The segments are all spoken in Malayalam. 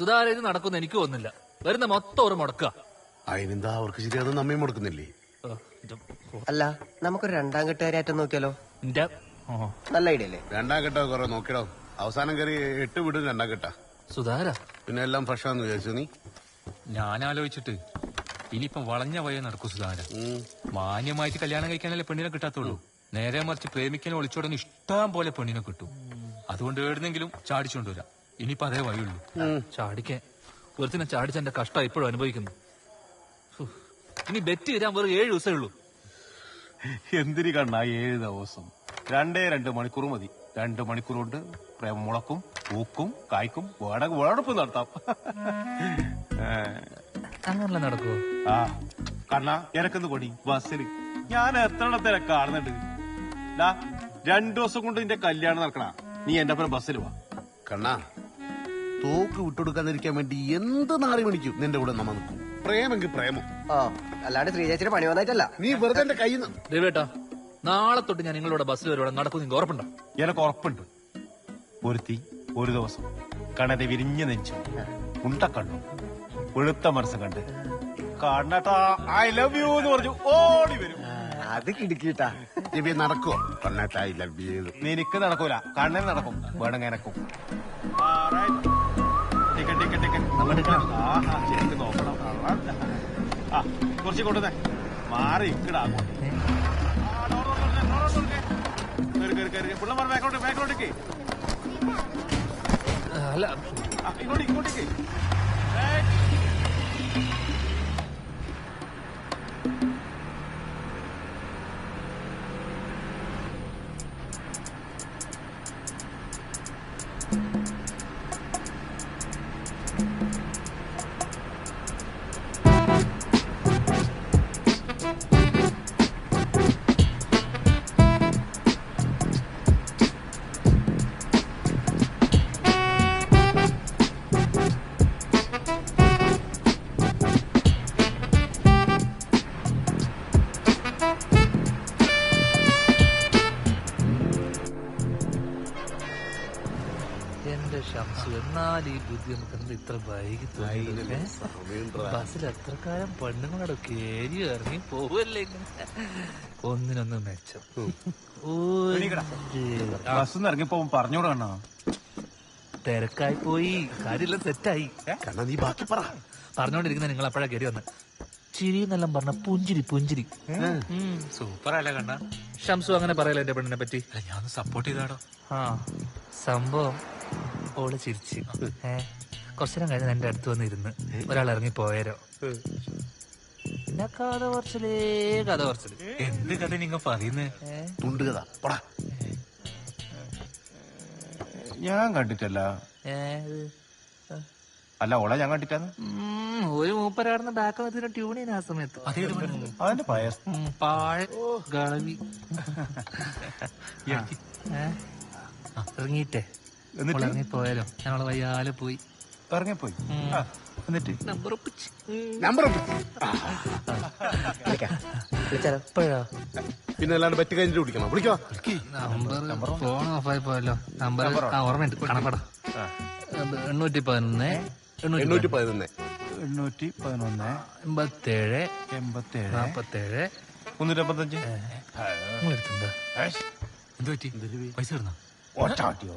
സുധാര ഇത് നടക്കുന്ന എനിക്ക് ഒന്നില്ല വരുന്ന മൊത്തം ഒരു മുടക്കുക. അതിനെന്താ അവർക്ക് ശരിയാതെ നമ്മയും മുടക്കുന്നില്ലേ? അല്ല നമുക്കൊരു രണ്ടാം കെട്ടുകാരായിട്ട് നോക്കിയാലോ? നല്ല ഐഡിയ അല്ലേ? രണ്ടാം കെട്ടോ കുറെ നോക്കിടോ. അവസാനം കയറി എട്ട് വിടും രണ്ടാം കെട്ടാ സുധാര പിന്നെ എല്ലാം ഫ്രഷാന്ന് വിചാരിച്ചു നീ? ഞാൻ ആലോചിച്ചിട്ട് ഇനിയിപ്പം വളഞ്ഞ വഴി നടക്കൂ സുധാര മാന്യമായിട്ട് കല്യാണം കഴിക്കാനല്ലേ പെണ്ണിനെ കിട്ടാത്തുള്ളൂ. നേരെ മറിച്ച് പ്രേമിക്കാൻ ഒളിച്ചോടുന്ന ഇഷ്ടം പോലെ പെണ്ണിനെ കിട്ടും. അതുകൊണ്ട് എവിടുന്നെങ്കിലും ചാടിച്ചുകൊണ്ടുവരാം വരാം. ഇനിയിപ്പോ അതേ വഴിയുള്ളൂ. ചാടിക്കാൻ ഒരുത്തിനെ ചാടിച്ച എന്റെ കഷ്ടം ഇപ്പോഴും അനുഭവിക്കുന്നു. ഇനി ബെറ്റ് വരാൻ വെറും ഏഴ് ദിവസമേ ഉള്ളൂ. എന്തിരി കണ്ണ ഏഴ് ദിവസം. രണ്ടേ രണ്ട് മണിക്കൂർ മതി. രണ്ട് മണിക്കൂർ കൊണ്ട് പ്രേമം മുളക്കും പൂക്കും കായ്ക്കും വേണമെങ്കിൽ വേടൊപ്പം നടത്താം. അങ്ങനല്ല നടക്കുവോ? ആ കണ്ണ ഇറക്കുന്ന കൊടി ബസ്സിൽ ഞാൻ എത്രയിടത്തിനെ കാണുന്നുണ്ട്? ഡാ രണ്ടു ദിവസം കൊണ്ട് നിന്റെ കല്യാണം നടക്കണ. നീ എന്റെ ഒപ്പം ബസ്സിൽ വാ. കണ്ണാ തോക്ക് വിട്ടുകൊടുക്കാതിരിക്കാൻ വേണ്ടി എന്ത് നാറി മണിക്കും നിന്റെ കൂടെ നമ്മ നിൽക്കും. പ്രേമെങ്കിൽ പ്രേമം. ആ അല്ലാണ്ട് ശ്രീചേച്ചിയുടെ പണി വന്നായിട്ടല്ല നീ വെറുതെ എന്റെ കയ്യിൽ നിന്ന് ദേവേട്ടാ നാളെ തൊട്ട് ഞാൻ നിങ്ങളുടെ ബസ്സിൽ വരുവാണ് നടക്കും നിങ്ങൾക്ക് ഉറപ്പുണ്ടോ? എനക്ക് ഉറപ്പുണ്ട്. ഒരുത്തി ഒരു ദിവസം. കണതെ വിരിഞ്ഞു നെഞ്ചു. ഉണ്ടക്കണ്ണു വെളുത്ത മനസ്സ് കണ്ട്. കണ്ണട്ടാ ഐ ലവ് യു എന്ന് പറഞ്ഞു ഓടി വരും. അത് കിടുക്കിട്ടാ. ദിവ്യ നടക്കുവോ? ഐ ലവ് യു നിനക്ക് നടക്കൂല. കണ്ണന് നടക്കും. വേണമെങ്കിൽ എനക്കും. Ticket ticket ticket. ശരിക്ക് നോക്കണം. ആ കുറച്ച് കൊണ്ടുവന്നേ മാറി ഇക്കടാ. പിള്ളമാർ ബാക്കോട്ട് ബാക്കോട്ടേക്ക് അല്ല. ഇങ്ങോട്ട് ഇങ്ങോട്ടേക്ക്. എന്റെ എന്നാൽ ഈ ബുദ്ധി നമുക്ക് എന്താ ഇത്ര വൈകി തോന്നിയത്? ബസ്സിൽ എത്ര കാലം പെണ്ണുങ്ങളോട് കയറി ഇറങ്ങി പോവല്ലേ ഒന്നിനൊന്ന് മെച്ചം. ബസ് ഇറങ്ങിപ്പോ പറഞ്ഞോടാ കണ്ണാ? തിരക്കായി പോയി. കാര്യമെല്ലാം തെറ്റായി കണ്ണാ നീ ബാക്കി പറ. പറഞ്ഞോണ്ടിരിക്കുന്ന നിങ്ങൾ അപ്പോഴാ കയറി വന്ന്. ചിരി എന്നെല്ലാം പറഞ്ഞ പുഞ്ചിരി പുഞ്ചിരി. സൂപ്പർ അല്ല കണ്ണ. ഷംസു അങ്ങനെ പറയല്ലോ എന്റെ പെണ്ണിനെ പറ്റി? ഞാൻ സപ്പോർട്ട് ചെയ്താടോ. ആ. സംഭവം ഓൾ ചിരിച്ച്. ഏ കുറച്ചു നേരം കഴിഞ്ഞ് എന്റെ അടുത്ത് വന്ന് ഇരുന്ന് ഒരാൾ ഇറങ്ങി പോയാരോ. പിന്നെ കഥ കുറച്ചിലേ കഥ കുറച്ചിൽ എന്ത് കഥ നിങ്ങ പറയുന്നേ? തുണ്ട് കഥ. പടാ. ഞാൻ കണ്ടിട്ടല്ല. അല്ല ഓളെ ഞാൻ കണ്ടിട്ടാന്ന്? ഒരു മൂപ്പരാടുന്ന ബാക്ക് വന്നിട്ട് ട്യൂൺ ചെയ്യുന്ന ആ സമയത്ത്. അതിന്റെ പയ പാഴ ഗളവി. ഇറങ്ങിയിട്ടേ. എന്നിട്ട്? ഇറങ്ങി പോയാലോ. ഞങ്ങൾ വയ്യാലെ പോയി. ഇറങ്ങിപ്പോയി. എന്നിട്ട്? നമ്പർ ഒപ്പിച്ച്. നമ്പർ എപ്പോഴാ? പിന്നെ അല്ലാണ്ട് പറ്റി കഴിഞ്ഞിട്ട് വിളിക്കണം? വിളിക്കോ. നമ്പർ ഫോൺ ഓഫായി പോയല്ലോ. നമ്പർ ഓർമ്മയുണ്ട്. കണക്കട എണ്ണൂറ്റി പതിനൊന്ന് എണ്ണൂറ്റി പതിനൊന്ന് എണ്ണൂറ്റി പതിനൊന്ന് എൺപത്തേഴ് എൺപത്തേഴ്. നാപ്പത്തേഴ്. മുന്നൂറ്റി അമ്പത്തഞ്ച് നിങ്ങളെടുത്തുണ്ടോ എന്ത് പറ്റി? പൈസ ഇടുന്ന ഒറ്റാട്ടിയോ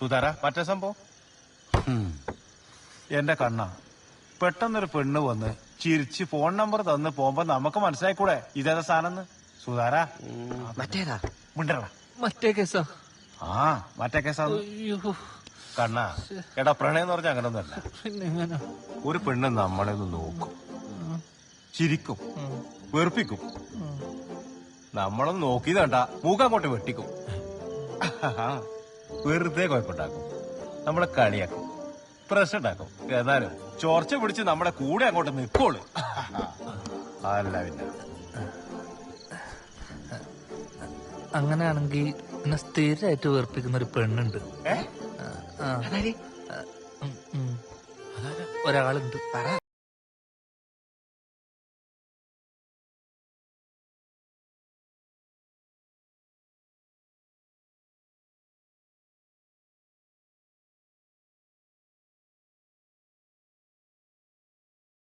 സുധാര മറ്റേ സംഭവം? എന്റെ കണ്ണ പെട്ടെന്നൊരു പെണ്ണ് വന്ന് ചിരിച്ച് ഫോൺ നമ്പർ തന്ന് പോകുമ്പോ നമുക്ക് മനസ്സിലായിക്കൂടെ ഇതേതാ സാധനം സുധാര മറ്റേതാ? മിണ്ടടാ മറ്റേ കേസാ. ആ മറ്റേ കേസാ അയ്യോ. കണ്ണ എടാ പ്രണയം എന്ന് പറഞ്ഞാൽ അങ്ങനെ ഒന്നല്ല ഒരു പെണ്ണ് നമ്മളെ ഒന്ന് നോക്കും. ചിരിക്കും. വെറുപ്പിക്കും. നമ്മളൊന്ന് നോക്കിയത് കണ്ട മൂക്കങ്ങോട്ട് വെട്ടിക്കും. വെറുതെ കുഴപ്പമുണ്ടാക്കും. നമ്മളെ കളിയാക്കും. പ്രശ്നം ഉണ്ടാക്കും എന്നാലും ചോർച്ച പിടിച്ച് നമ്മുടെ കൂടെ അങ്ങോട്ട് നിൽക്കോളൂ അല്ല പിന്നെ. അങ്ങനെയാണെങ്കിൽ എന്നെ സ്ഥിരമായിട്ട് വേർപ്പിക്കുന്ന ഒരു പെണ്ണുണ്ട്. ഒരാളുണ്ട്. പറ.